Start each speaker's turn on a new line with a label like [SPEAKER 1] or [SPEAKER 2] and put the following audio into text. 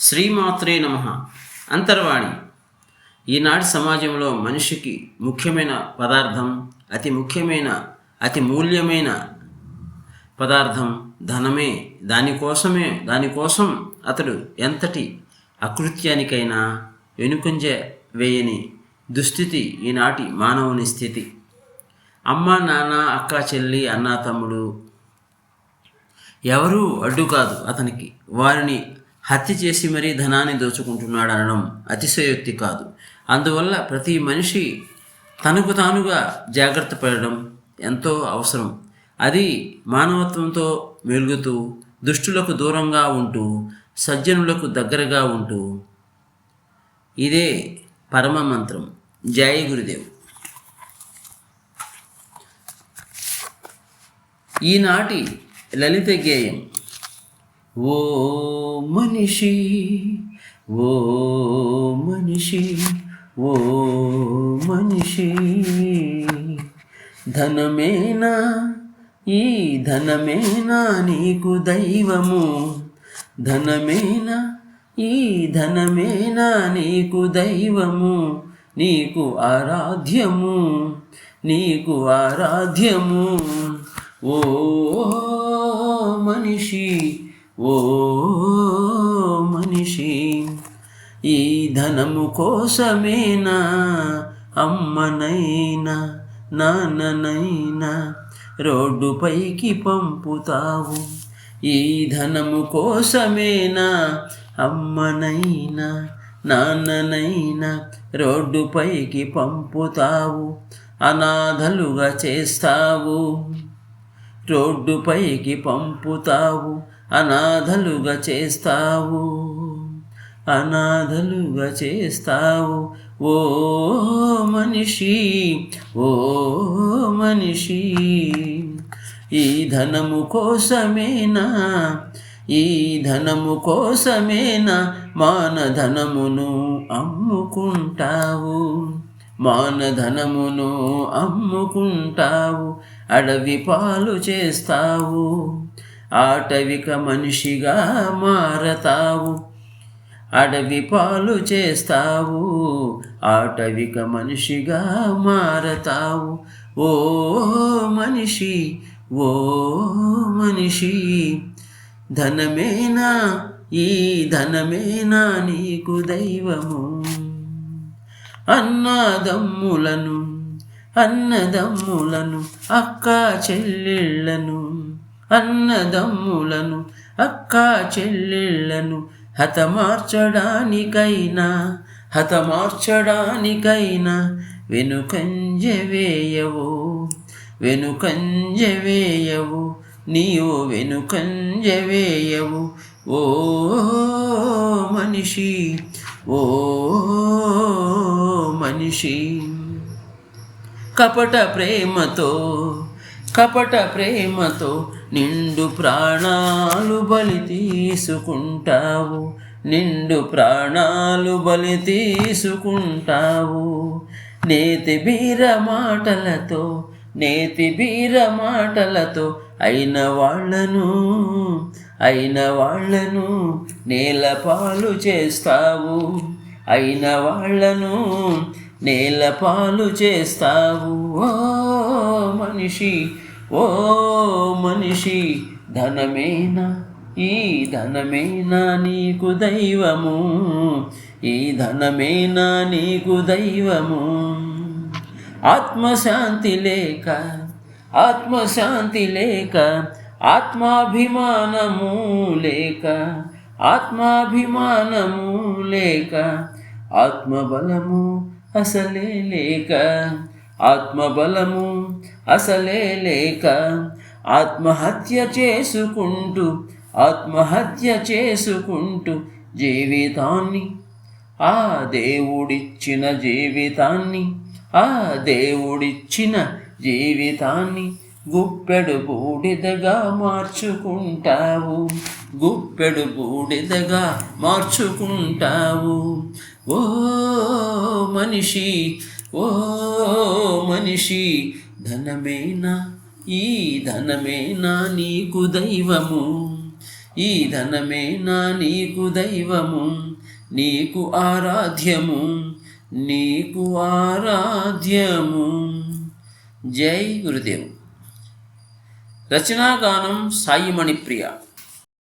[SPEAKER 1] శ్రీమాత్రే నమ. అంతర్వాణి. ఈనాటి సమాజంలో మనిషికి ముఖ్యమైన పదార్థం అతి ముఖ్యమైన అతి మూల్యమైన పదార్థం ధనమే. దానికోసమే దానికోసం అతడు ఎంతటి అకృత్యానికైనా వెనుకుంజ వేయని దుస్థితి ఈనాటి మానవుని స్థితి. అమ్మ నాన్న అక్క చెల్లి అన్న తమ్ముడు ఎవరూ అడ్డు కాదు అతనికి. వారిని హత్య చేసి మరీ ధనాన్ని దోచుకుంటున్నాడు అనడం అతిశయోక్తి కాదు. అందువల్ల ప్రతి మనిషి తనకు తానుగా జాగ్రత్త పడడం ఎంతో అవసరం. అది మానవత్వంతో మెలుగుతూ దుష్టులకు దూరంగా ఉంటూ సజ్జనులకు దగ్గరగా ఉంటూ ఇదే పరమ మంత్రం. జై గురుదేవ్. ఈనాటి లలిత గేయం. ఓ మనిషి ఓ మనిషి ఓ మనిషి ధనమేనా? ఈ ధనమేనా నీకు దైవము? ధనమేనా? ఈ ధనమేనా నీకు దైవము? నీకు ఆరాధ్యము నీకు ఆరాధ్యము. ఓ మనిషి ఓ మనిషి ఈ ధనము కోసమేనా? అమ్మనైనా నాన్ననైనా రోడ్డుపైకి పంపుతావు. ఈ ధనము కోసమేనా? అమ్మనైనా నాన్ననైనా రోడ్డుపైకి పంపుతావు. అనాథలుగా చేస్తావు. రోడ్డుపైకి పంపుతావు. అనాథలుగా చేస్తావు. అనాథలుగా చేస్తావు. ఓ మనిషి ఓ మనిషి ఈ ధనము కోసమేనా? ఈ ధనము కోసమేనా? మానధనమును అమ్ముకుంటావు. మానధనమును అమ్ముకుంటావు. అడవి పాలు చేస్తావు. ఆటవిక మనిషిగా మారతావు. అడవి పాలు చేస్తావు. ఆటవిక మనిషిగా మారతావు. ఓ మనిషి ఓ మనిషి ధనమేనా? ఈ ధనమేనా నీకు దైవము? అన్నదమ్ములను అన్నదమ్ములను అక్క చెల్లెళ్ళను అన్నదమ్ములను అక్క చెల్లెళ్ళను హతమార్చడానికైనా హతమార్చడానికైనా వెనుకంజ వేయవు వెనుకంజ వేయవు నీవు వెనుకంజ వేయవు. ఓ మనిషి ఓ మనిషి కపట ప్రేమతో కపట ప్రేమతో నిండు ప్రాణాలు బలి తీసుకుంటావు. నిండు ప్రాణాలు బలి తీసుకుంటావు. నేతి బీర మాటలతో నేతి బీర మాటలతో అయిన వాళ్ళను అయిన వాళ్ళను నేలపాలు చేస్తావు. అయిన వాళ్ళను నేలపాలు చేస్తావు. ఓ మనిషి ఓ మనిషి ధనమేనా? ఈ ధనమేనా నీకు దైవము? ఈ ధనమేనా నీకు దైవము? ఆత్మశాంతి లేక ఆత్మశాంతి లేక ఆత్మాభిమానము లేక ఆత్మాభిమానము లేక ఆత్మబలము అసలే లేక ఆత్మబలము అసలే లేక ఆత్మహత్య చేసుకుంటూ ఆత్మహత్య చేసుకుంటూ జీవితాన్ని ఆ దేవుడిచ్చిన జీవితాన్ని ఆ దేవుడిచ్చిన జీవితాన్ని గుప్పెడు బూడిదగా మార్చుకుంటావు గుప్పెడు బూడిదగా మార్చుకుంటావు. ఓ మనిషి ఓ మనిషి ధనమేనా? ఈ ధనమేనా నీకు దైవము? ఈ ధనమేనా నీకు దైవము? నీకు ఆరాధ్యము? నీకు ఆరాధ్యము? జై గురుదేవ్. రచనాగానం సాయి మణిప్రియ